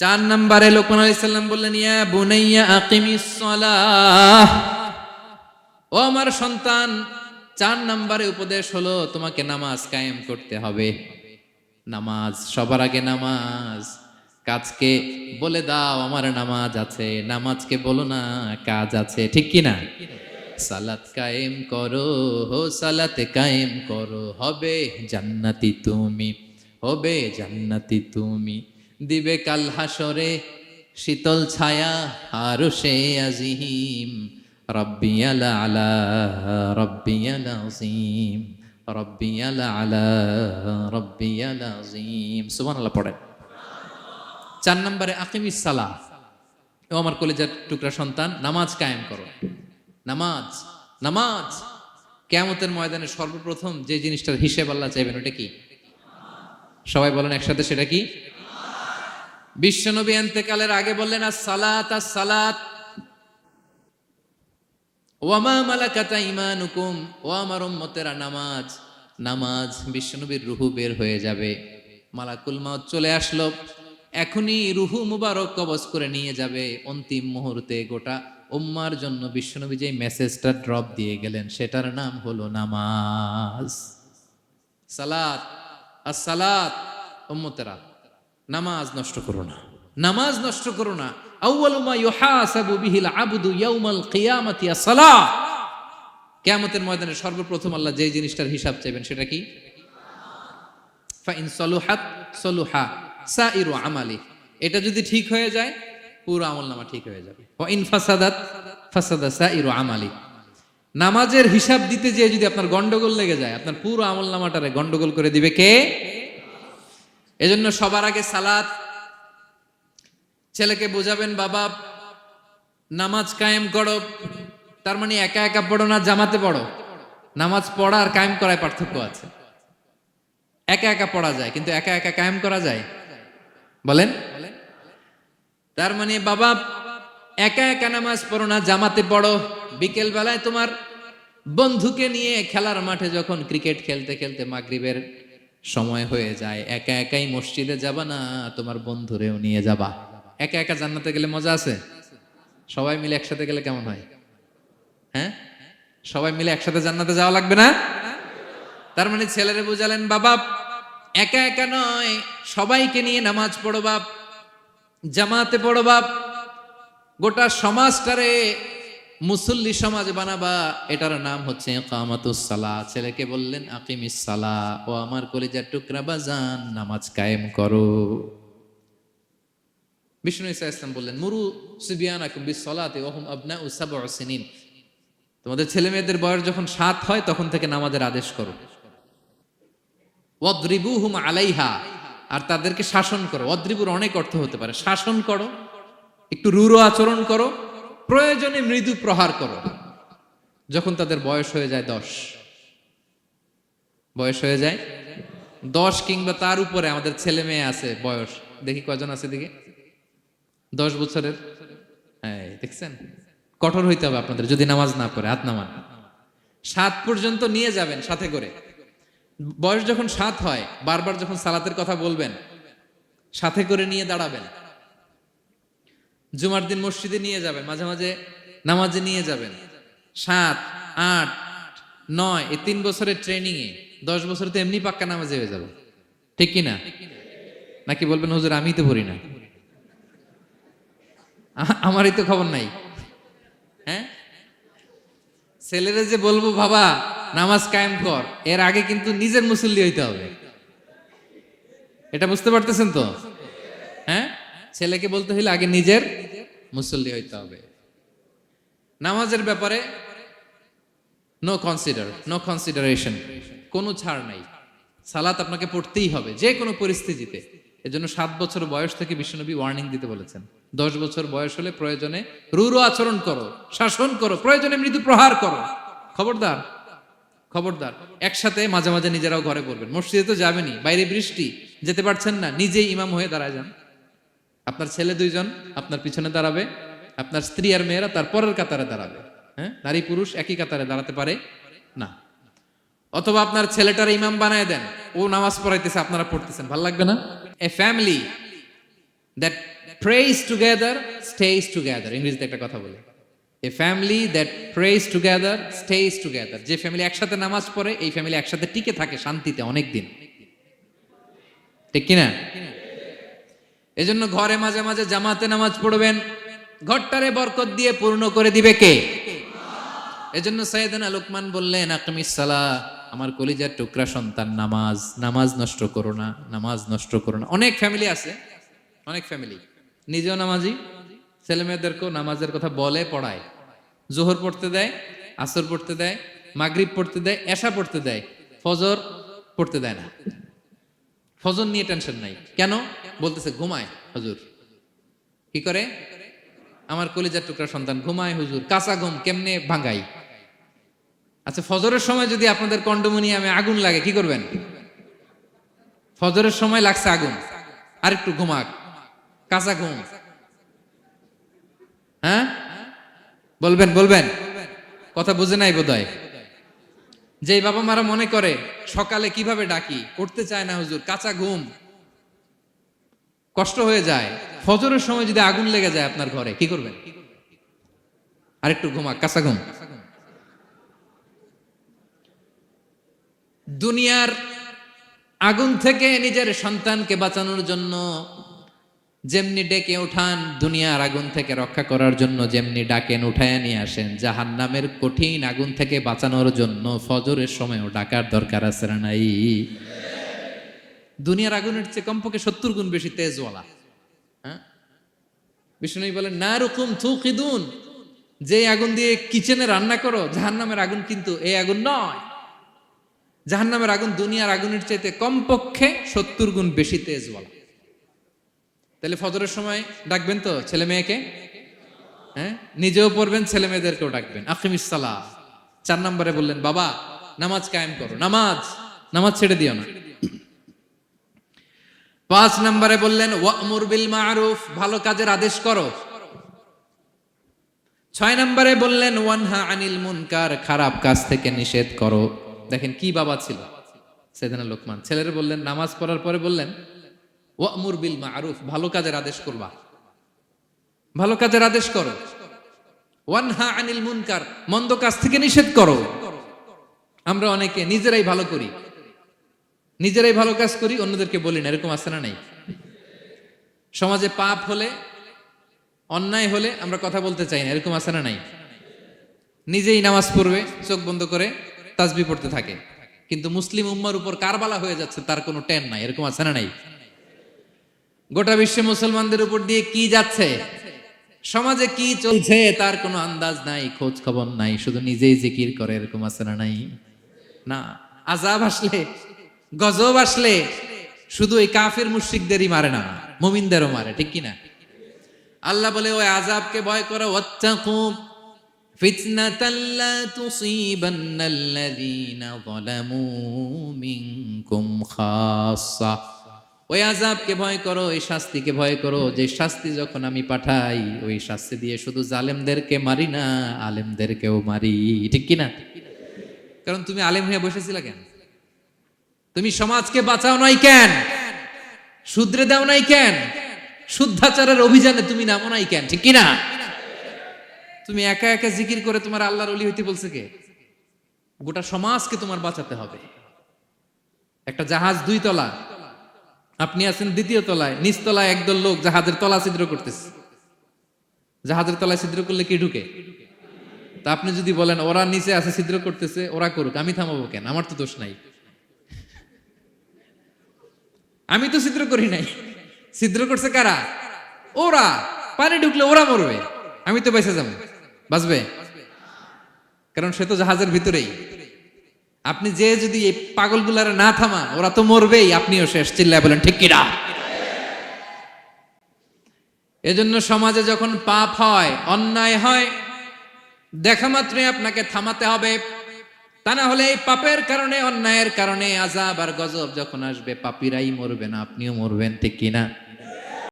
চার নম্বরে লোকমান আলাইহিস সালাম বললেন, ইয়া বুনাইয়া আকিমিস সালাহ। ও আমার সন্তান, চার নম্বরে উপদেশ হলো, তোমাকে নামাজ কায়েম করতে হবে। নামাজ, সবার আগে নামাজ। কাজকে বলে দাও, আমার নামাজ আছে। নামাজকে বলো না, কাজ আছে। ঠিক কি না? সালাত কায়েম করো হো সালাতে কায়েম করো। হবে জান্নাতি তুমি, হবে জান্নাতি তুমি। দিবে কাল হাসরে শীতল ছায়া, আরও সে আজিহিম রব্বিয়াল আলা, রব্বিয়াল আজিম। রব্বিয়াল আলা, রব্বিয়াল আজিম। সুবহানাল্লাহ পড়েন। চার নম্বরে, আকিমিস সালাহ ও আমার কলেজের টুকরা সন্তান, নামাজ কায়েম করো। নামাজ নামাজ। কেয়ামতের ময়দানে সর্বপ্রথম যে জিনিসটার হিসেব আল্লাহ চাইবেন, ওটা কি? সবাই বলেন একসাথে, সেটা কি? বিশ্বনবী এন্তেকালের আগে বললেন আর সালাত আর সালাত ওয়ামা মালাকাতা ইমানুকুম ও আমার উম্মতেরা নামাজ নামাজ বিশ্বনবীর রুহু বের হয়ে যাবে। মালাকুল মাউত চলে আসলো, এখনই রুহু মুবারক কবজ করে নিয়ে যাবে। অন্তিম মুহূর্তে গোটা উম্মার জন্য বিশ্বনবী যে মেসেজটা ড্রপ দিয়ে গেলেন, সেটার নাম হলো নামাজ। সালাত আর সালাত উম্মতেরা। নামাজ নষ্ট করো না। নামাজ নষ্ট করো না। আউয়ালু মা ইউহাসাবু বিহিল আবদু ইয়াউমাল কিয়ামাতি as-সালাহ কিয়ামতের ময়দানে সর্বপ্রথম আল্লাহ যে জিনিসটার হিসাব চাইবেন সেটা কি? ফা ইন সলুহাত সলুহা সাইরু আমালি। এটা যদি ঠিক হয়ে যায়, পুরো আমলনামা ঠিক হয়ে যাবে। ওয়া ইন ফাসাদাত ফাসাদা সাইরু আমালি। নামাজের হিসাব দিতে যেয়ে যদি আপনার গন্ডগোল লেগে যায়, আপনার পুরো আমলনামাটারে গন্ডগোল করে দিবে কে? এজন্য সবার আগে সালাত। ছেলেকে বোঝাবেন, বাবা, নামাজ কায়েম করো। তার মানে একা একা পড়ো না, জামাতে পড়ো। নামাজ পড়া আর কায়েম করায় পার্থক্য আছে। একা একা পড়া যায়, কিন্তু একা একা কায়েম করা যায়? বলেন। তার মানে বাবা, একা একা নামাজ পড়ো না, জামাতে পড়ো। বিকেল বেলায় তোমার বন্ধুকে নিয়ে খেলার মাঠে যখন ক্রিকেট খেলতে খেলতে মাগরিবের সময় হয়ে যায়। একা একাই মসজিদে যাবা না, তোমার বন্ধুরেও নিয়ে যাবা। একা একা জান্নাতে গেলে মজা আছে? সবাই মিলে একসাথে গেলে কেমন হয়? হ্যাঁ? সবাই মিলে একসাথে জান্নাতে যাওয়া লাগবে না? তার মানে ছেলেরে বুঝালেন, বাবা, একা একা নয়, সবাইকে নিয়ে নামাজ পড়ো বাপ, জামাতে পড়ো বাপ। গোটা সমাজটারে মুসল্লি সমাজ বানাবা, এটার নাম হচ্ছে কামাতুস সালা ছেলেকে বললেন আকিমিস সালা ও আমার কলিজার টুকরা, বাজান, নামাজ কায়েম করো। বিষ্ণু ইসা ইসলাম বললেন, মুরু সুবিয়ান আকুম্বি সলাতে ওহম আবনা উসাব সিনিন। তোমাদের ছেলে মেয়েদের বয়স যখন সাত হয়, তখন থেকে নামাজের আদেশ করো। ওয়াদ্রিবু হুম আলাইহা, আর তাদেরকে শাসন করো। অদ্রিবুর অনেক অর্থ হতে পারে। শাসন করো, একটু রুরো আচরণ করো প্রয়োজনে মৃদু প্রহার করো। যখন তাদের বয়স হয়ে যায় দশ। বয়স হয়ে যায় দশ কিংবা তার উপরে আমাদের ছেলে মেয়ে আছে বয়স। দেখি কজন আছে দিকে দশ বছরের? হ্যাঁ দেখছেন? কঠোর হইতে হবে আপনাদের, যদি নামাজ না পড়ে, হাত নামান। সাত পর্যন্ত নিয়ে যাবেন সাথে করে। বয়স যখন সাত হয়, বারবার যখন সালাতের কথা বলবেন, সাথে করে নিয়ে দাঁড়াবেন। জুমার দিন মসজিদে নিয়ে যাবেন, মাঝে মাঝে নামাজে নিয়ে যাবেন। সাত, আট, নয়, এই তিন বছরের ট্রেনিং এ, দশ বছর তো এমনি পাক্কা নামাজে হয়ে যাবে। ঠিক কি না? নাকি বলবেন, হুজুর আমি তো পড়ি না। আমারই তো খবর নাই। হ্যাঁ? ছেলেরা যে বলব, বাবা, নামাজ কায়েম কর। এর আগে কিন্তু নিজের মুসল্লি হইতে হবে। এটা বুঝতে পারতেছেন তো? হ্যাঁ? ছেলেকে বলতে হইলে আগে নিজের মুসল্লি হইতে হবে। নামাজের ব্যাপারে নো কনসিডার নো কনসিডারেশন কোনো ছাড় নাই। সালাত আপনাকে পড়তেই হবে, যে কোনো পরিস্থিতিতে। এজন্য সাত বছর বয়স থেকে বিশ্বনবী ওয়ার্নিং দিতে বলেছেন। দশ বছর বয়স হলে প্রয়োজনে রুরু আচরণ করো, শাসন করো, প্রয়োজনে মৃদু প্রহার করো। খবরদার খবরদার, একসাথে মাঝে মাঝে নিজেরাও ঘরে পড়বেন মসজিদে তো যাবেনি বাইরে বৃষ্টি, যেতে পারছেন না, নিজেই ইমাম হয়ে দাঁড়ায় যান। আপনার ছেলে দুইজন, আপনার পিছনে দাঁড়াবে, আপনার স্ত্রী আর মেয়েরা তার পরের কাতারে দাঁড়াবে। হ্যাঁ? নারী পুরুষ একই কাতারে দাঁড়াতে পারে? না। অথবা আপনার ছেলেটার ইমাম বানায় দেন, ও নামাজ পড়াইতেছে, আপনারা পড়তেছেন, ভালো লাগবে না? A family that praise together stays together ইংরেজিতে একটা কথা বলে। A family that praise together stays together যে ফ্যামিলি একসাথে নামাজ পড়ে, এই ফ্যামিলি একসাথে টিকে থাকে শান্তিতে অনেক দিন ঠিক কিনা? এজন্য ঘরে মাঝে মাঝে জামাতে নামাজ পড়বেন। ঘরটারে বরকত দিয়ে পূর্ণ করে দিবে কে? এজন্য সাইয়েদানা লোকমান বললেন, আকামিস সালা আমার কলিজার টুকরা সন্তান, নামাজ নামাজ নষ্ট করো না, নামাজ নষ্ট করো না। অনেক ফ্যামিলি আছে, অনেক ফ্যামিলি নিজেও নামাজি ছেলে মেয়েদেরকেও নামাজের কথা বলে, পড়ায়। জোহর পড়তে দেয়, আসর পড়তে দেয়, মাগরিব পড়তে দেয়, এশা পড়তে দেয়, ফজর পড়তে দেয় না। ফজর নিয়ে টেনশন নাই। কেন? বলতেছে, ঘুমায়, হুজুর। কি করে? আমার কলিজার টুকরা সন্তান, ঘুমায়, হুজুর। কাঁচা ঘুম কেমনে ভাঙ্গাই আচ্ছা ফজরের সময় যদি আপনাদের কন্ডোমিনিয়ামে আগুন লাগে, কি করবেন? ফজরের সময় লাগছে আগুন। আর একটু ঘুমাক। কাঁচা ঘুম। হ্যাঁ? বলবেন বলবেন। কথা বুঝে নাই বোধহয়? যে বাবা মারা মনে করে, সকালে কীভাবে ডাকি? করতে চায় না হুজুর, কাঁচা ঘুম। কষ্ট হয়ে যায়। ফজরের সময় যদি আগুন লেগে যায় আপনার ঘরে, কি করবেন? আরেকটু ঘুমা কাঁচা ঘুম। দুনিয়ার আগুন থেকে নিজের সন্তানকে বাঁচানোর জন্য যেমনি ডেকে উঠান, দুনিয়ার আগুন থেকে রক্ষা করার জন্য যেমনি ডাকেন উঠায় নিয়ে আসেন জাহান নামের কঠিন আগুন থেকে বাঁচানোর জন্য ফজরের সময়ও ডাকার দরকার আছে না নাই? দুনিয়ার আগুনের চেয়ে কমপক্ষে সত্তর গুণ বেশি তেজওয়ালা। হ্যাঁ? বিষ্ণু বলেন, না রকম থুকিদুন যে আগুন দিয়ে কিচেনে রান্না করো জাহান নামের আগুন কিন্তু এই আগুন নয়। জাহান নামের আগুন দুনিয়ার আগুনের চাইতে কমপক্ষে সত্তর গুণ বেশি তেজওয়ালা। তাহলে ফজরের সময় ডাকবেন তো ছেলে মেয়েকে? হ্যাঁ? নিজেও পড়বেন, ছেলে মেয়েদেরকেও ডাকবেন। আকিমিসালা চার নম্বরে বললেন, বাবা, নামাজ কায়েম করো। নামাজ নামাজ ছেড়ে দিও না। পাঁচ নম্বরে বললেন মারুফ, ভালো কাজের আদেশ করো। ছয় নম্বরে বললেন, ওয়ানহা আনিল মুনকার, খারাপ কাজ থেকে নিষেধ করো। দেখেন কি বাবা ছিল। সেদিনা লোকমান। ছেলেরা বললেন, নামাজ পড়ার পরে বললেন ওয়ামুর বিল মারুফ, ভালো কাজের আদেশ করবা। ভালো কাজের আদেশ করো। ওয়ানহা আনিল মুনকার, মন্দ কাজ থেকে নিষেধ করো। আমরা অনেকে নিজেরাই ভালো করি। নিজেরাই ভালো কাজ করি, অন্যদেরকে বলি না, এরকম আছে না নাই? সমাজে পাপ হলে, অন্যায় হলে আমরা কথা বলতে চাই না, এরকম আছে না নাই? নিজেই নামাজ পড়বে, চোখ বন্ধ করে তাজবি পড়তে থাকে। কিন্তু মুসলিম উম্মার উপর কারবালা হয়ে যাচ্ছে, তার কোনো টেন নাই, এরকম আছে না নাই? গোটা বিশ্বে মুসলমানদের উপর দিয়ে কি যাচ্ছে? সমাজে কি চলছে তার কোনো আন্দাজ নাই, খোঁজ খবর নাই, শুধু নিজেই জিকির করে এরকম আছে না নাই? না আজাব আসলে, গজব আসলে শুধু এই কাফের মুশরিকদেরই মারে না, মুমিনদেরও মারে, ঠিক কিনা? আল্লাহ বলে, ওই আজাবকে ভয় করো, ওয়াত্তাকু ফিতনাতাল লা তুসিবান্নাল্লাযীনা যালামু মিনকুম খাসসা ওই আজাবকে ভয় করো, ওই শাস্তিকে ভয় করো, যে শাস্তি যখন আমি পাঠাই, ওই শাস্তি দিয়ে শুধু জালেমদেরকে মারি না, আলেমদেরকেও মারি। ঠিক কিনা? কারণ তুমি আলেম হয়ে বসেছিলে কেন? তুমি সমাজকে বাঁচাও নাই কেন? শুদ্রে দাও নাই কেন? শুদ্ধাচারের অভিযানে তুমি নামো নাই কেন? ঠিক কিনা? তুমি একা একা জিকির করে তোমার আল্লাহর অলি হইতে বলছে কে? গোটা সমাজকে তোমার বাঁচাতে হবে। একটা জাহাজ দুই তলা আপনি আছেন দ্বিতীয় তলায়, নিচ তলায় একদল লোক জাহাজের তলা ছিদ্র করতেছে। জাহাজের তলায় ছিদ্র করলে কি ঢুকে? তা আপনি যদি বলেন, ওরা নিচে আছে, ছিদ্র করতেছে, ওরা করুক, আমি থামাবো কেন? আমার তো দোষ নাই। আমি তো ছিদ্র করি নাই। ছিদ্র করছে কারা? ওরা। পানি ঢুকলে ওরা মরবে। আমি তো বেঁচে যাব। বাঁচবে? কারণ সে তো জাহাজের ভিতরেই। আপনি যে যদি এই পাগলগুলারে না থামা ওরা তো মরবেই। আপনিও শেষ, চিল্লায় বলেন, ঠিক কিনা? এজন্য সমাজে যখন পাপ হয়, অন্যায় হয়, দেখা মাত্রই আপনাকে থামাতে হবে। তা না হলে এই পাপের কারণে, অন্যায়ের কারণে আজাব আর গজব যখন আসবে, পাপিরাই মরবে না আপনিও মরবেন, ঠিক কিনা?